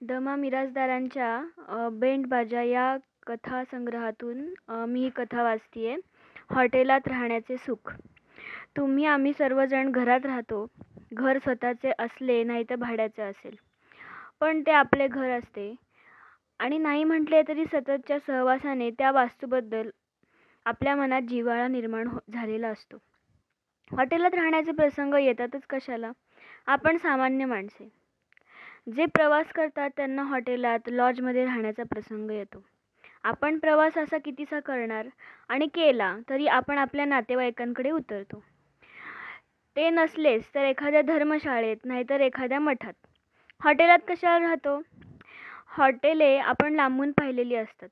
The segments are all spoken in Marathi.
द. मा. मिरासदारांच्या बेंडबाजा या कथासंग्रहातून मी ही कथा वाचते आहे हॉटेलात राहण्याचे सुख. तुम्ही आम्ही सर्वजण घरात राहतो. घर स्वतःचे असले नाही तर भाड्याचे असेल. पण ते आपले घर असते. आणि नाही म्हटले तरी सततच्या सहवासाने त्या वास्तूबद्दल आपल्या मनात जिव्हाळा निर्माण हो झालेला असतो. हॉटेलात राहण्याचे प्रसंग येतातच कशाला? आपण सामान्य माणसे. जे प्रवास करतात त्यांना हॉटेलात लॉजमध्ये राहण्याचा प्रसंग येतो. आपण प्रवास असा कितीसा करणार आणि केला तरी आपण आपल्या नातेवाईकांकडे उतरतो. ते नसलेच तर एखाद्या धर्मशाळेत नाहीतर एखाद्या मठात. हॉटेलात कशाला राहतो? हॉटेले आपण लांबून पाहिलेली असतात.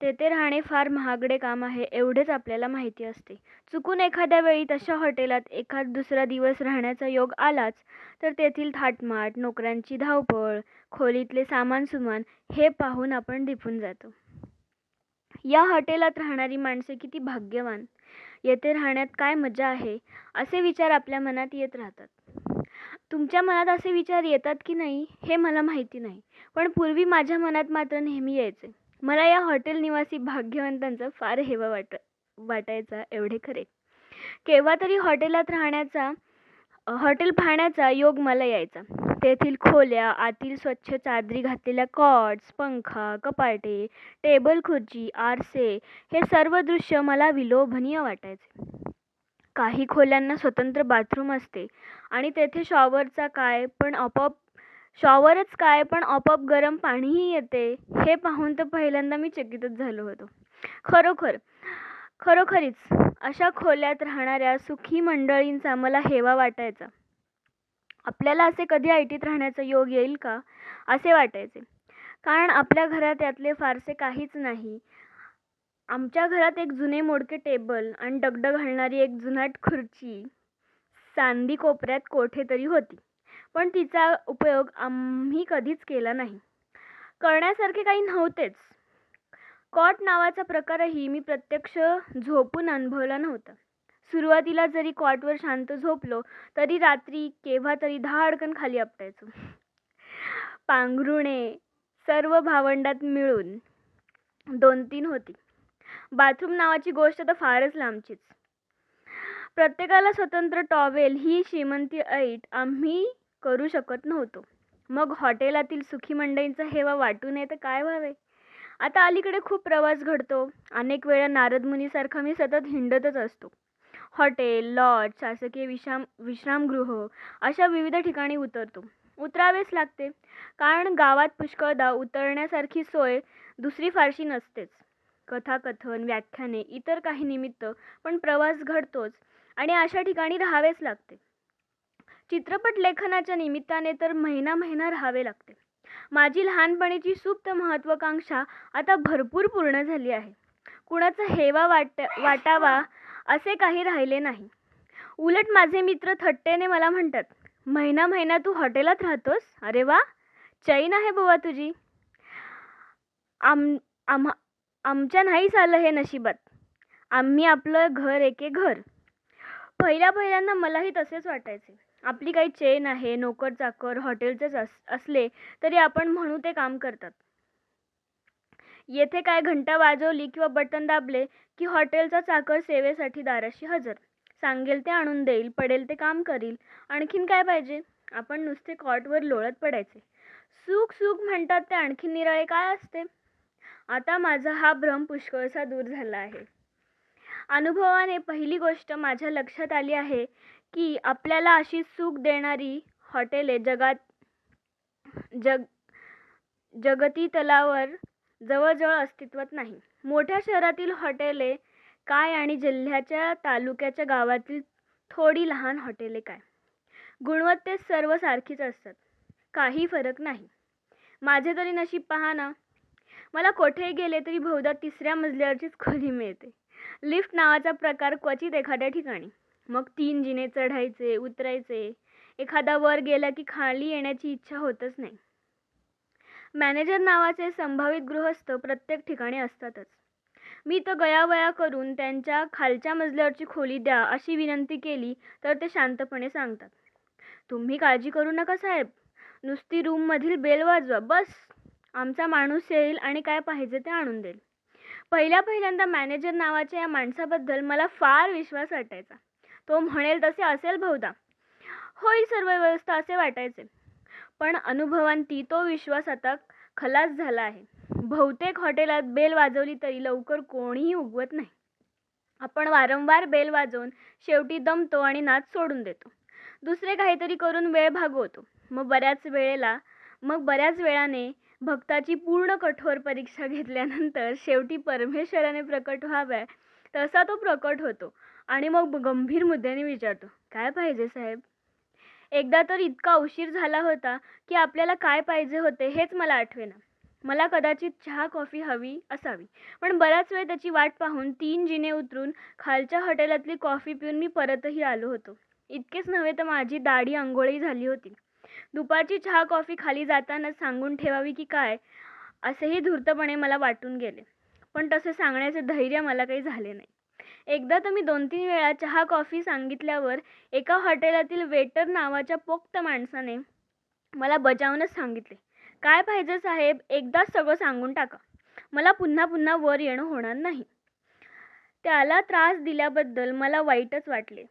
तेथे राहणे फार महागडे काम आहे एवढेच आपल्याला माहिती असते. चुकून एखाद्या वेळी तशा हॉटेलात एखाद दुसरा दिवस राहण्याचा योग आलाच तर तेथील थाटमाट नोकऱ्यांची धावपळ खोलीतले सामान सुमान हे पाहून आपण दिपून जातो. या हॉटेलात राहणारी माणसे किती भाग्यवान! येथे राहण्यात काय मजा आहे असे विचार आपल्या मनात येत राहतात. तुमच्या मनात असे विचार येतात की नाही हे मला माहिती नाही पण पूर्वी माझ्या मनात मात्र नेहमी यायचे. मला या हॉटेल निवासी भाग्यवंतांचं फार हेवा वाट वाटायचा एवढे खरे. केव्हा तरी हॉटेलात राहण्याचा हॉटेल पाहण्याचा योग मला यायचा. तेथील खोल्या आतील स्वच्छ चादरी घातलेल्या कॉट्स पंखा कपाटे टेबल खुर्ची आरसे हे सर्व दृश्य मला विलोभनीय वाटायचे. काही खोल्यांना स्वतंत्र बाथरूम असते आणि तेथे शॉवरचा काय पण आपोआप शॉवरच काय पण आपोआप गरम पाणीही येते. हे पाहून तर पहिल्यांदा मी चकितच झालो होतो. खरोखर खरोखरीच अशा खोल्यात राहणाऱ्या सुखी मंडळींचा मला हेवा वाटायचा. आपल्याला असे कधी ऐटीत राहण्याचा योग येईल का? असे वाटायचे. कारण आपल्या घरात यातले फारसे काहीच नाही. आमच्या घरात एक जुने मोडके टेबल आणि डगडग घालणारी एक जुनाट खुर्ची सांदी कोपऱ्यात कोठेतरी होती. पण तिचा उपयोग आम्ही कधीच केला नाही. करण्यासारखे काही नव्हतेच. कॉट नावाचा प्रकारही मी प्रत्यक्ष झोपून अनुभवला नव्हता. सुरुवातीला जरी कॉटवर शांत झोपलो तरी रात्री केव्हा तरी धाडकन खाली आपटायचो. पांघरुणे सर्व भावंडात मिळून दोन तीन होती. बाथरूम नावाची गोष्ट तर फारच लांबचीच. प्रत्येकाला स्वतंत्र टॉवेल ही श्रीमंती ऐट आम्ही करू शकत नव्हतो. मग हॉटेलातील सुखी मंडळींचा हेवा वाटू नये तर काय व्हावे? आता अलीकडे खूप प्रवास घडतो. अनेक वेळा नारद मुनीसारखा मी सतत हिंडतच असतो. हॉटेल लॉज शासकीय विश्राम विश्रामगृह अशा विविध ठिकाणी उतरतो. उतरावेच लागते. कारण गावात पुष्कळदा उतरण्यासारखी सोय दुसरी फारशी नसतेच. कथाकथन व्याख्याने इतर काही निमित्त पण प्रवास घडतोच आणि अशा ठिकाणी राहावेच लागते. चित्रपट लेखनाच्या निमित्ताने तर महिना महिना राहावे लागते. माझी लहानपणीची सुप्त महत्त्वाकांक्षा आता भरपूर पूर्ण झाली आहे. कुणाचा हेवा वाट वाटावा असे काही राहिले नाही. उलट माझे मित्र थट्टेने मला म्हणतात महिना महिना तू हॉटेलात राहतोस? अरे वा! चैन आहे बुवा तुझी. आम आम्हा आमच्या नाही आलं हे नशिबात. आम्ही आपलं घर एके घर. पहिल्या पहिल्यांदा मलाही तसेच वाटायचे. आपली काही चेन आहे नोकर चाकर हॉटेलचेच अस असले तरी आपण म्हणू ते काम करतात. येथे काय घंटा वाजवली किंवा बटन दाबले की हॉटेलचा चाकर सेवेसाठी दाराशी हजर. सांगेल ते आणून देईल पडेल ते काम करील. आणखीन काय पाहिजे? आपण नुसते कॉटवर लोळत पडायचे. सुख सुख म्हणतात ते आणखीन निराळे काय असते? आता माझा हा भ्रम पुष्कळसा दूर झाला आहे. अनुभवाने पहिली गोष्ट माझ्या लक्षात आली आहे की आपल्याला अशी सुख देणारी हॉटेले जगात जग जगतीतलावर जवळजवळ अस्तित्वात नाही. मोठ्या शहरातील हॉटेले काय आणि जिल्ह्याच्या तालुक्याच्या गावातील थोडी लहान हॉटेले काय? गुणवत्तेत सर्व सारखीच असतात. काही फरक नाही. माझे तरी नशीब पहा ना. मला कोठेही गेले तरी बहुधा तिसऱ्या मजल्यावरचीच खोली मिळते. लिफ्ट नावाचा प्रकार क्वचित एखाद्या ठिकाणी. मग तीन जिने चढायचे उतरायचे. एखादा वर गेला की खाली येण्याची इच्छा होतच नाही. मॅनेजर नावाचे संभावित गृहस्थ प्रत्येक ठिकाणी असतातच. मी तर गयावया करून त्यांच्या खालच्या मजल्यावरची खोली द्या अशी विनंती केली तर ते शांतपणे सांगतात. तुम्ही काळजी करू नका साहेब. नुसती रूममधील बेल वाजवा बस. आमचा माणूस येईल आणि काय पाहिजे ते आणून देईल. पहिल्या पहिल्यांदा मॅनेजर नावाच्या या माणसाबद्दल मला फार विश्वास वाटायचा. तो म्हणेल तसे असेल बहुधा. होईल सर्व व्यवस्था असे वाटायचे. पण अनुभवांती तो विश्वास आता खलास झाला आहे. बहुतेक हॉटेलात बेल वाजवली तरी लवकर कोणीही उगवत नाही. आपण वारंवार बेल वाजवून शेवटी दमतो आणि नाच सोडून देतो. दुसरे काहीतरी करून वेळ भागवतो. मग बऱ्याच वेळेला मग बऱ्याच वेळाने भक्ताची पूर्ण कठोर परीक्षा घेतल्यानंतर शेवटी परमेश्वराने प्रकट व्हाव्या तसा तो प्रकट होतो. आणि मग गंभीर मुद्द्याने विचारतो काय पाहिजे साहेब? एकदा तर इतका उशीर झाला होता की आपल्याला काय पाहिजे होते हेच मला आठवेना. मला कदाचित चहा कॉफी हवी असावी. पण बराच वेळ त्याची वाट पाहून तीन जिने उतरून खालच्या हॉटेलातली कॉफी पिऊन मी परतही आलो होतो. इतकेच नव्हे तर माझी दाढी आंघोळही झाली होती. दुपारची चहा कॉफी खाली जाताना सांगून ठेवावी की काय असेही धूर्तपणे मला वाटून गेले. पण तसे सांगण्याचे धैर्य मला काही झाले नाही. एकदा तर मी दोन तीन वेळा चहा कॉफी सांगितल्यावर एका हॉटेलातील वेटर नावाच्या पोक्त माणसाने मला बजावूनच सांगितले काय पाहिजे साहेब? एकदाच सगळं सांगून टाका. मला पुन्हा पुन्हा वर येणं होणार नाही. त्याला त्रास दिल्याबद्दल मला वाईटच वाटले.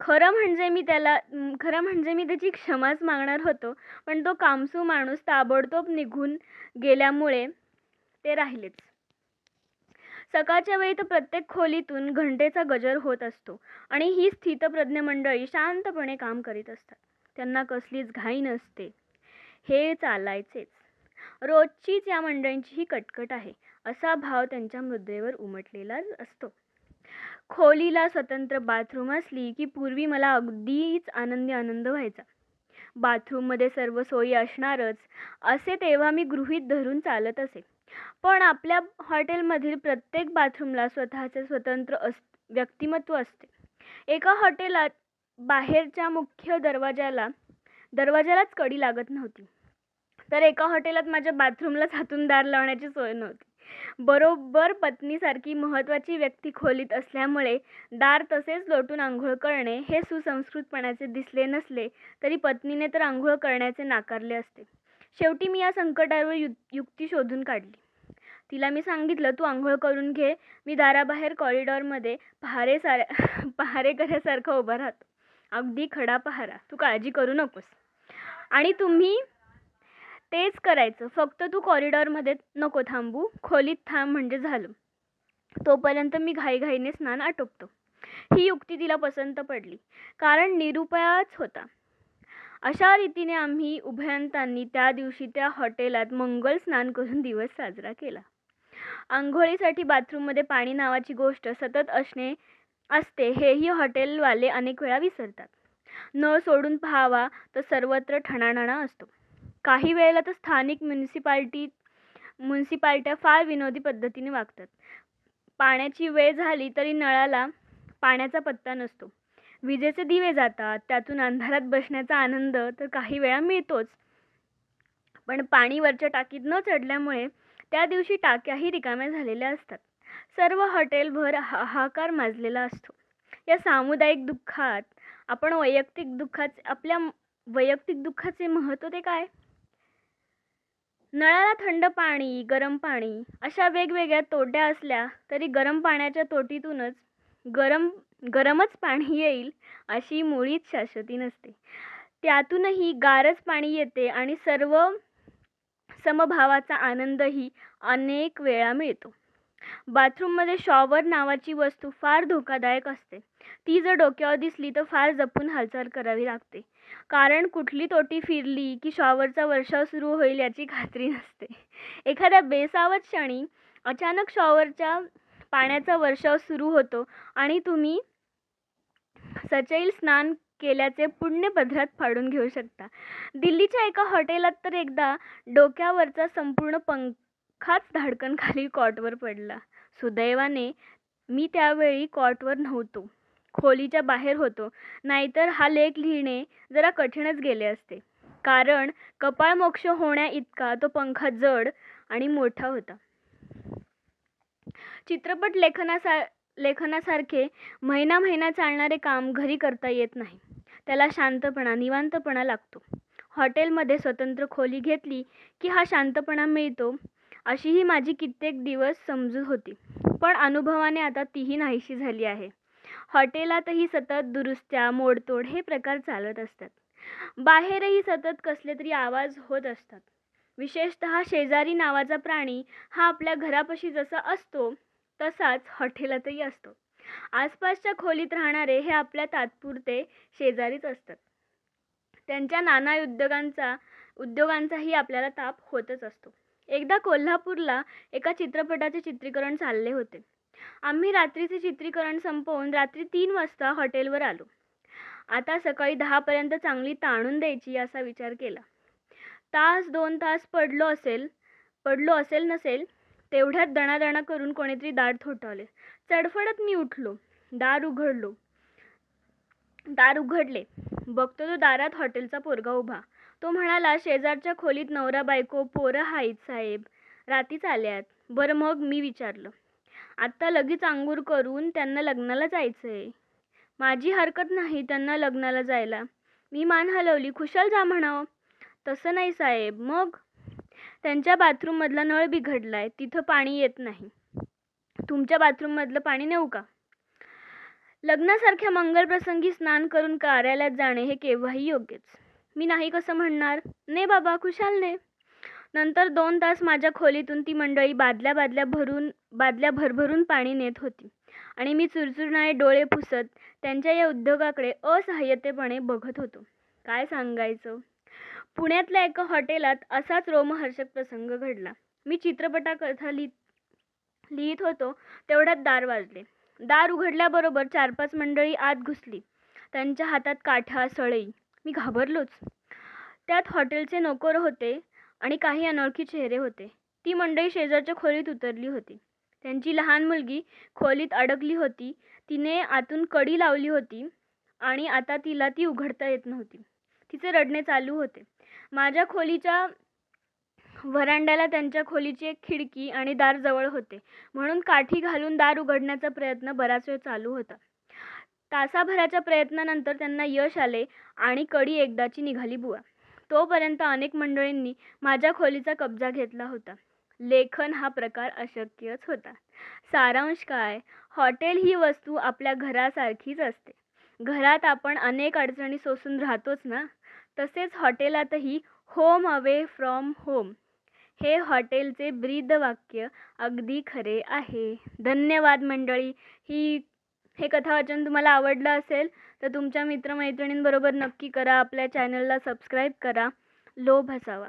खरं म्हणजे मी त्याला खरं म्हणजे मी त्याची क्षमाच मागणार होतो पण तो कामसू माणूस ताबडतोब निघून गेल्यामुळे ते राहिलेच. सकाळच्या वेळी तर प्रत्येक खोलीतून घंटेचा गजर होत असतो आणि ही स्थितप्रज्ञ मंडळी शांतपणे काम करीत असतात. त्यांना कसलीच घाई नसते. हे चालायचेच. रोजचीच या मंडळींची ही कटकट आहे असा भाव त्यांच्या मुद्रेवर उमटलेला असतो. खोलीला स्वतंत्र बाथरूम असली की पूर्वी मला अगदीच आनंदी आनंद व्हायचा. बाथरूममध्ये सर्व सोयी असणारच असे तेव्हा मी गृहीत धरून चालत असे. पण आपल्या हॉटेलमधील प्रत्येक बाथरूमला स्वतःचे स्वतंत्र अस व्यक्तिमत्व असते. एका हॉटेलात बाहेरच्या मुख्य दरवाजाला दरवाजालाच कडी लागत नव्हती. तर एका हॉटेलात माझ्या बाथरूमलाच हातून दार लावण्याची सोय नव्हती. बरोबर पत्नीसारखी महत्त्वाची व्यक्ती खोलीत असल्यामुळे दार तसेच लोटून आंघोळ करणे हे सुसंस्कृतपणाचे दिसले नसले तरी पत्नीने तर आंघोळ करण्याचे नाकारले असते. शेवटी मी या संकटावर यु युक्ती शोधून काढली. तिला मी सांगितलं तू आंघोळ करून घे. मी दाराबाहेर कॉरिडॉरमध्ये पहारे साऱ्या पहारेकऱ्यासारखा उभा राहतो. अगदी खडा पहारा. तू काळजी करू नकोस. आणि तुम्ही तेच करायचं. फक्त तू कॉरिडॉरमध्ये नको थांबू. खोलीत थांब म्हणजे झालं. तोपर्यंत मी घाईघाईने स्नान आटोपतो. ही युक्ती तिला पसंत पडली. कारण निरुपयाच होता. अशा रीतीने आम्ही उभयंतांनी त्या दिवशी त्या हॉटेलात मंगल स्नान करून दिवस साजरा केला. आंघोळीसाठी बाथरूममध्ये पाणी नावाची गोष्ट सतत असणे असते हेही हॉटेलवाले अनेक वेळा विसरतात. नळ सोडून पाहावा तर सर्वत्र ठणाणाणा असतो. काही वेळेला तर स्थानिक म्युन्सिपाल्टी म्युन्सिपाल्ट्या फार विनोदी पद्धतीने वागतात. पाण्याची वेळ झाली तरी नळाला पाण्याचा पत्ता नसतो. विजेचे दिवे जातात त्यातून अंधारात बसण्याचा आनंद तर काही वेळा मिळतोच. पण पाणी वरच्या टाकीत न चढल्यामुळे त्या दिवशी टाक्याही रिकाम्या झालेल्या असतात. सर्व हॉटेलभर हाहाकार माजलेला असतो. या सामुदायिक दुःखात आपण वैयक्तिक दुःखाचे आपल्या वैयक्तिक दुःखाचे महत्त्व ते काय? नळाला थंड पाणी गरम पाणी अशा वेगवेगळ्या तोट्या असल्या तरी गरम पाण्याच्या तोटीतूनच गरम गरमच पाणी येईल अशी मुळीच शाश्वती नसते. त्यातूनही गारच पाणी येते आणि सर्व समभावाचा आनंदही अनेक वेळा मिळतो. बाथरूममध्ये शॉवर नावाची वस्तू फार धोकादायक असते. ती जर डोक्यावर दिसली तर फार जपून हालचाल करावी लागते. कारण कुठली तोटी फिरली की शॉवरचा वर्षाव सुरू होईल याची खात्री नसते. एखाद्या बेसावत क्षणी अचानक शॉवरच्या पाण्याचा वर्षाव सुरू होतो आणि तुम्ही सचैल स्नान केल्याचे पुण्य पदरात फाडून घेऊ शकता. दिल्लीच्या एका हॉटेलात तर एकदा डोक्यावरचा संपूर्ण पंखाच धाडकन खाली कॉटवर पडला. सुदैवाने मी त्यावेळी कॉटवर नव्हतो. खोलीच्या बाहेर होतो. नाहीतर हा लेख लिहिणे जरा कठीणच गेले असते. कारण कपाळमोक्ष होण्या इतका तो पंखा जड आणि मोठा होता. चित्रपट लेखनासा लेखनासारखे महिना महिना चालणारे काम घरी करता येत नाही. त्याला शांतपणा निवांतपणा लागतो. हॉटेलमध्ये स्वतंत्र खोली घेतली की हा शांतपणा मिळतो अशी ही माझी कित्येक दिवस समजूत होती. पण अनुभवाने आता तीही नाहीशी झाली आहे. हॉटेलातही सतत दुरुस्त्या मोडतोड हे प्रकार चालत असतात. बाहेरही सतत कसले तरी आवाज होत असतात. विशेषतः शेजारी नावाचा प्राणी हा आपल्या घरापाशी जसा असतो तसाच हॉटेलातही असतो. आसपासच्या खोलीत राहणारे हे आपल्या तात्पुरते शेजारीच असतात. त्यांच्या नाना उद्योगांचा उद्योगांचाही आपल्याला ताप होतच असतो. एकदा कोल्हापूरला एका चित्रपटाचे चित्रीकरण चालले होते. आम्ही रात्रीचे चित्रीकरण संपवून रात्री तीन वाजता हॉटेलवर आलो. आता सकाळी दहापर्यंत चांगली ताणून द्यायची असा विचार केला. तास दोन तास पडलो असेल पडलो असेल नसेल तेवढ्यात दणादणा करून कोणीतरी दार ठोठावले चडफडत मी उठलो. दार उघडलो. दार उघडले. बघतो तो दारात हॉटेलचा पोरगा उभा. तो म्हणाला शेजारच्या खोलीत नवरा बायको पोरं आहेत साहेब. रातीच आल्यात. बरं मग मी विचारलं. आत्ता लगेच आंघोळ करून त्यांना लग्नाला जायचं आहे माझी हरकत नाही त्यांना लग्नाला जायला. मी मान हलवली. खुशाल जा म्हणावं. तसं नाही साहेब. मग? त्यांच्या बाथरूममधला नळ बिघडला आहे तिथं पाणी येत नाही. तुमच्या बाथरूममधलं पाणी नेऊ का? लग्नासारख्या मंगलप्रसंगी स्नान करून कार्यालयात जाणे हे केव्हाही योग्यच. मी नाही कसं म्हणणार? ने बाबा खुशाल ने. नंतर दोन तास माझ्या खोलीतून ती मंडळी बादल्या बादल्या भरून बादल्या भरभरून पाणी नेत होती. आणि मी चुरचुरणारे डोळे पुसत त्यांच्या या उद्योगाकडे असहाय्यतेपणे बघत होतो. काय सांगायचं? पुण्यातल्या एका हॉटेलात असाच रोमहर्षक प्रसंग घडला. मी चित्रपटाकथा लिहित लिहित होतो तेवढ्यात दार वाजले. दार उघडल्याबरोबर चार पाच मंडळी आत घुसली. त्यांच्या हातात काठा सळई. मी घाबरलोच. त्यात हॉटेलचे नोकर होते आणि काही अनोळखी चेहरे होते. ती मंडळी शेजारच्या खोलीत उतरली होती. त्यांची लहान मुलगी खोलीत अडकली होती. तिने आतून कडी लावली होती आणि आता तिला ती उघडता येत नव्हती. तिचे रडणे चालू होते. माझ्या खोलीच्या व्हरांड्याला त्यांच्या खोलीची एक खिडकी आणि दार जवळ होते. म्हणून काठी घालून दार उघडण्याचा प्रयत्न बराच वेळ चालू होता. तासाभराच्या प्रयत्नानंतर त्यांना यश आले आणि कडी एकदाची निघाली बुवा. तोपर्यंत अनेक मंडळींनी माझ्या खोलीचा कब्जा घेतला होता. लेखन हा प्रकार अशक्यच होता. सारांश काय? हॉटेल ही वस्तू आपल्या घरासारखीच असते. घरात आपण अनेक अडचणी सोसून राहतोच ना? तसेच हॉटेलातही होम अवे फ्रॉम होम हे हॉटेलचे ब्रीद वाक्य अगदी खरे आहे. धन्यवाद मंडळी. ही हे कथावाचन तुम्हाला आवडलं असेल तर तुमच्या मित्रमैत्रिणींबरोबर नक्की करा. आपल्या चॅनलला सबस्क्राईब करा. लोभ असावा.